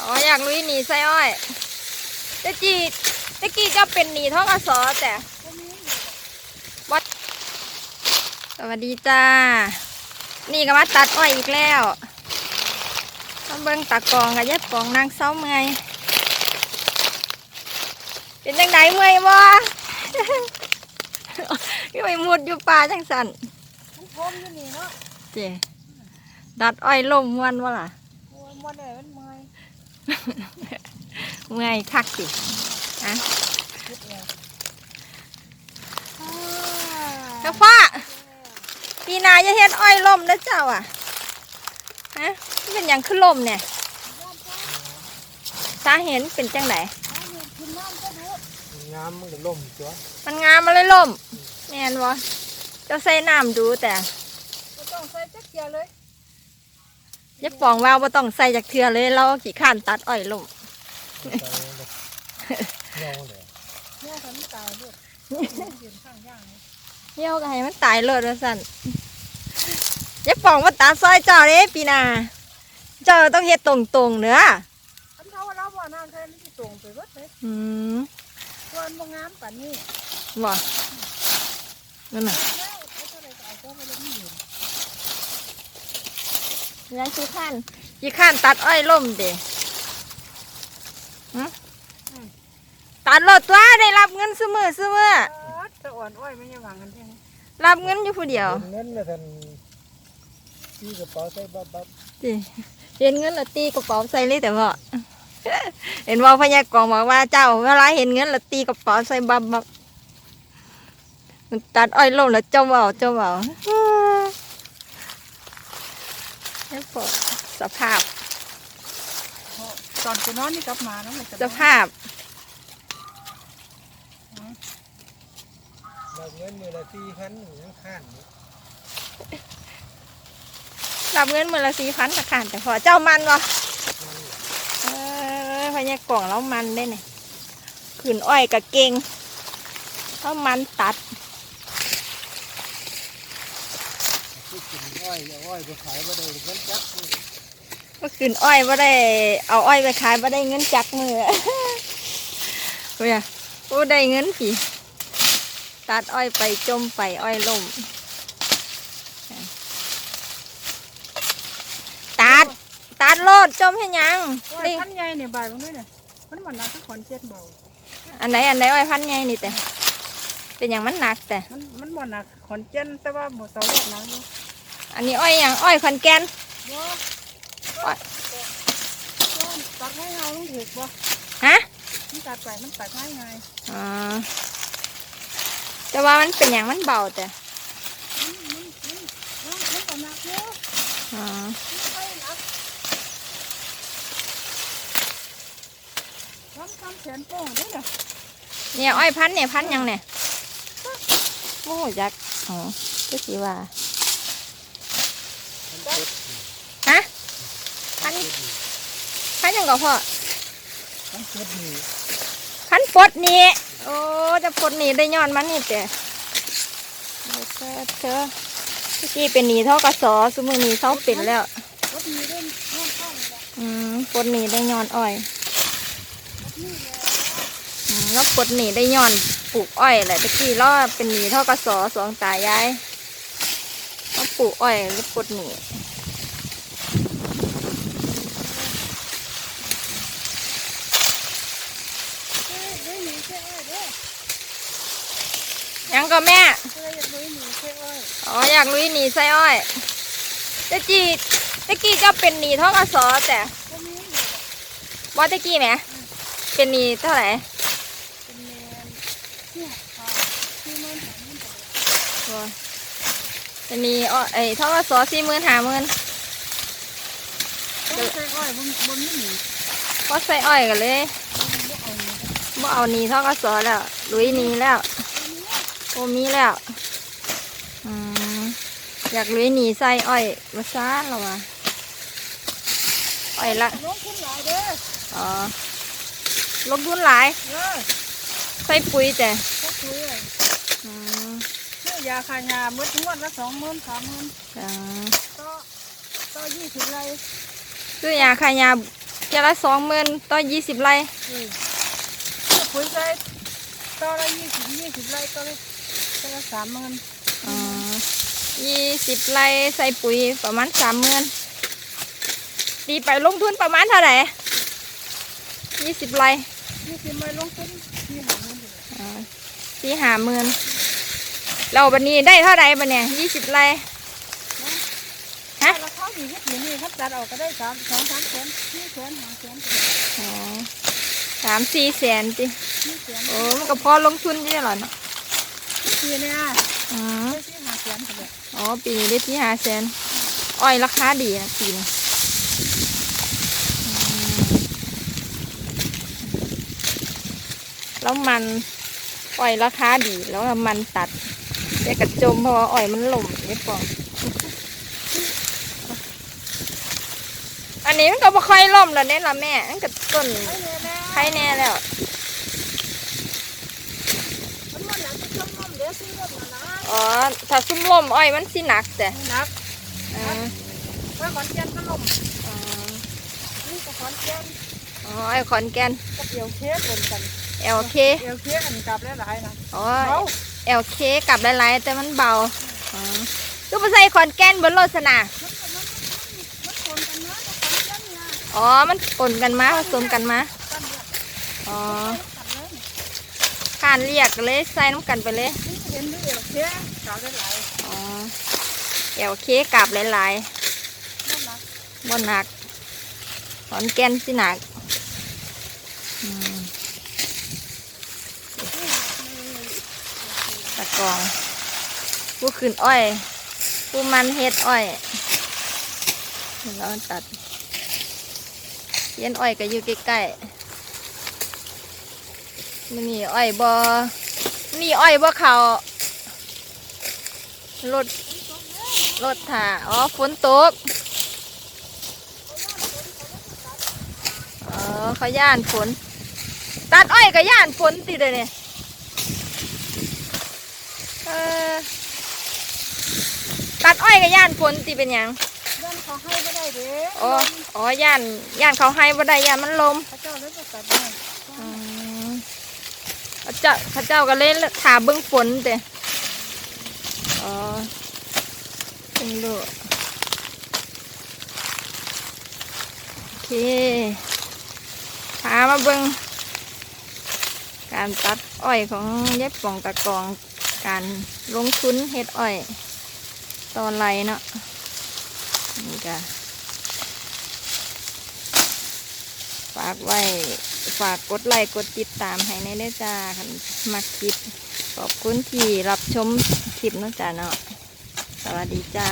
อ๋ออยากลุยหนีไส้อ้อยตะกี้ตะกี้ก็เป็นหนีท้องอสอแต่วัดสวัสดีจ้า นี่ก็มาตัดอ้อยอีกแล้วมาเบิ่งตากองกับยัดปองนางเศร้าเมื่อยเป็นจังไดเมื่อยบ่พี่ไปมุดอยู่ป่าจังสันมันพรมอยู่นี่เนาะเจดัดอ้อยลมมวนวะล่ะโอ้ยมันได้มัน เมื่อยเมื่อยคักสิอะคิดแล้วเจ้าฟ้าปีหนาจะเฮ็ดอ้อยล่มนะเจ้าอะฮะมันเป็นอย่างขึ้นล่มเนี่ยสาเห็นเป็นจังไหนกินน้ำก็ดูงามมันก็ล่มจ้ะมันงามมาเลยล่มแม่นวะเจ้าใส่น้ำดูแต่ไม่ต้องใส่จักเกียร์เลย ยักฟองว่าวบ่ต้องใส่จากเทือเลย เราขี้ข้านตัดอ้อยล่มใส่แบบเงาเลยเนี่ยฉันตายด้วยยืนข้างย่างเลยเหี่ยวก็ให้มันตายเลยว่าสั่นยักฟองว่าตัดซอยเจ้าเด้ปีหนาเจ้าต้องเฮ็ดตรงๆเนื้ออันเขาว่าเราบ่น้ำใส่มันจะตรงไปเบิดเลยอืมส่วนบ่งามป่านนี้บ่นั่นน่ะ ยไม่ยืนยังขี้ข้านขี้ข้านตัดอ้อยล่มเด้หึตัดรถตัวได้รับเงินซื้อมือซื้อมือจะอ่อนอ้อยไม่ยังหวังกันแค่นี้รับเงินอยู่ผู้เดียวเงินนะท่านที่กระเป๋าใส่บับบับจิเห็นเงินและตีกระเป๋าใส่เลยแต่ว่าเห็นว่าพญากรบอกว่าเจ้าเวลาเห็นเงินและตีกระเป๋าใส่บับบับมันตัดอ้อยล่มแล้วเจ้าเบาเจ้าเบา นี่พวกสภาพ ตอนกูนอนนี่กลับมาแล้วมันจะสภาพเราเงินมือละสี่พันยังข้านอยู่รับเงินมือละสี่พันตะขานแต่พอเจ้ามันวะเออพญากล่องแล้วมันได้เนี่ยขืนอ้อยกับเก่งเขามันตัด กินอ้อยเอาอ้อยไปขายมาได้เงินจักนี่เมื่อคืนอ้อยว่าได้ เอาอ้อยไปขายว่าได้เงินจักมือโอ้ยโอ้ได้เงินผีตัดอ้อยไปจมไปอ้อยล่มตัดตัดโลดจมให้ยังอ้อยนี่พันใหญ่เนี่ยใบมันด้วยเนี่ยมันเหมือนน้ำทุกคนเจ็ดเบาอันไหนอันไหนอ้อยพันใหญ่นี่แต่เป็นอย่างมันหนักแต่มันมันบ่หนักขอนเจนแต่ว่าบ่เสาเล็กหนักอยู่ อันนี้อ้อยอย่างอ้อยขอนแก่นบ่อ้อยตัดให้เฮาต้องถูกบ่ฮะมันตัดไปมันตัดง่ายไงอ๋อแต่ว่ามันเป็นอย่างมันเบาแต่อ๋อเนี่ยอ้อยพันเนี่ยพันยังเนี่ยโอ้ยักษ์อ๋อก็สีว่า ฮะพันพันยังก็พอทั้งเจ็ดนี่พันธุ์ปลดนี่โอ้จะปลดนี่ได้ย้อนมันนี่แต่เดียวเธอเธอเมื่อกี้เป็นหนีเท่ากับสอสมือหนีเท่าเป็นแล้วอืมปดหนีได้ย้อนอ้อยแล้วปดหนีได้ย้อนปลูกอ้อยแหละตะกี้เราเป็นหนีเท่ากับสอสองตายาย ปลูกอ้อยแล้วปลดหนีเฮ้ยเฮ้ยหนีเช่อ้อยเด้อยังก็แม่เฮ้ยอยากเลยหนีเช่อ้อยอ๋ออยากลุยหนีไส้อ้อยตะกี้ตะกี้ก็เป็นหนีเท่ากับสอแต่ก็มีอยู่ว่าตะกี้ไหมเป็นหนีเท่าไหร่เป็นแมนเนี่ยค่ะที่มันสามมันต่ อโอ้ยเป็นหนีอ้อเอ้ยเท่ากับสอสี่หมื่นห้าหมื่นต้องใช้อ้อยบนบนไม่หนีก็ใส่อ้อยกันเลยบ่เอาเงินบ่เอาหนีเท่ากับสอแล้วลุยหนีแล้วโอมีแล้วอืมอยากลุยหนีใส่อ้อยมาซ่าหรอวะอ้อยละน้องขึ้นหลายเด้ออ๋อลงทุนหลายเออใส่ปุ๋ยแต่ก็คุยเลยอืมเชื่อ ยาขายาเมื่องวดละสองหมื่นสามหมื่นอ่าต่อต่อยี่สิบไรซื้อยาคายาผเทียละสองหมื่นต่อยี่สิบไร่เออถ้าปุ๋ยใส่ต่อละยี่สิบยี่สิบไร่ต่อละต่อละสามหมื่นอ๋อยี่สิบไร่ใส่ปุ๋ยประมาณสามหมื่นตีไปลงทุนประมาณเท่าไหร่ยี่สิบไร่ยี่สิบไม่ลงทุนที่หาเงินอยู่อ๋อสี่ห้าหมื่น เราบันนี้ได้เท่าไหร่บันเนี่ยยี่สิบไร่ฮะราคาดีที่ถือนี่ครับตัดออกก็ได้สามสองสามแสนสี่แสนห้าแสนอ๋อสามสี่แสนจิสี่แสนโอ้มันก็พอลงทุนอยี่หรอเนาะปีเนี่ยอ๋อได้สี่ห้าแสนกันเลยอ๋อปีนี้ได้ที่ห้าแสนอ้อยราคาดีนะปีนี้อืมแล้วมันอ้อยราคาดีแล้วมันตัด แต่กระจมเพราะว่าอ้อยมันหล่มไม่ฟองอันนี้มันก็บ่ค่อยล่มแล้วเนี่ยละแม่มันก็ต้นไอ้เนี่ยนะไข่แน่แล้วมันมันหนักจะต้องมันเดี๋ยวซื้อรถมานะอ๋อถ้าซุ่มล่มอ้อยมันสิหนักแต่หนักอ๋อถ้าขอนแก่นก็ลมอ๋อนี่ก็ขอนแก่นอ๋ออ้อยขอนแก่นกับเอวเคสเป็นกัน LK เอวเคสอันกลับหลายๆนะอ๋อ เขา LK กลับหลายๆแต่มันเบาอ๋อก็ไปใส่ขอนแก่นบนรถสนะมันคนกันนะกับขอนแก่นนะอ๋อ มันปนกันมาผสมกันมากันเดียวอ๋อกันเลยข้านเรียกเลยใส่น้ำกันไปเลยเอวเคกลับหลายอ๋อ LK กลับหลายๆนั่นนะๆบ่หนักขอนแก่นสิหนักอืมตะ กอง ผู้ขึ้นอ้อย ผู้มันเฮ็ดอ้อยแล้วตัดเย็นอ้อยก็อยู่ใกล้ๆมันนี่อ้อยบอนี่อ้อยบ่เขารถรถถ่าอ๋อฝนตกอ๋อเขาย่านฝน ตัดอ้อยก็ย่านฝนติดเลยเนี่ย ออ ตัดอ้อยก็ย่านฝนติเป็นหยังนั่นเขาให้ไม่ได้เด้อ๋ออ๋อย่านย่านเขาให้บ่ได้ย่านมันลมพระเจ้าเลยประกาศให้อืมพระเจ้าพระเจ้าก็เลยถาเบิ้งฝนเด้อ๋อเพิ่งรู้โอเคพามาเบิ้งการตัดอ้อยของยายป่องตะกอง การลงทุนเฮ็ดอ้อย ตอนไรเนาะนี่ก็ฝากไว้ ฝากกดไลค์กดติดตามให้ในเด้จ้าคันมักคลิป ขอบคุณที่รับชมคลิปเนาะจ้าเนาะสวัสดีจ้า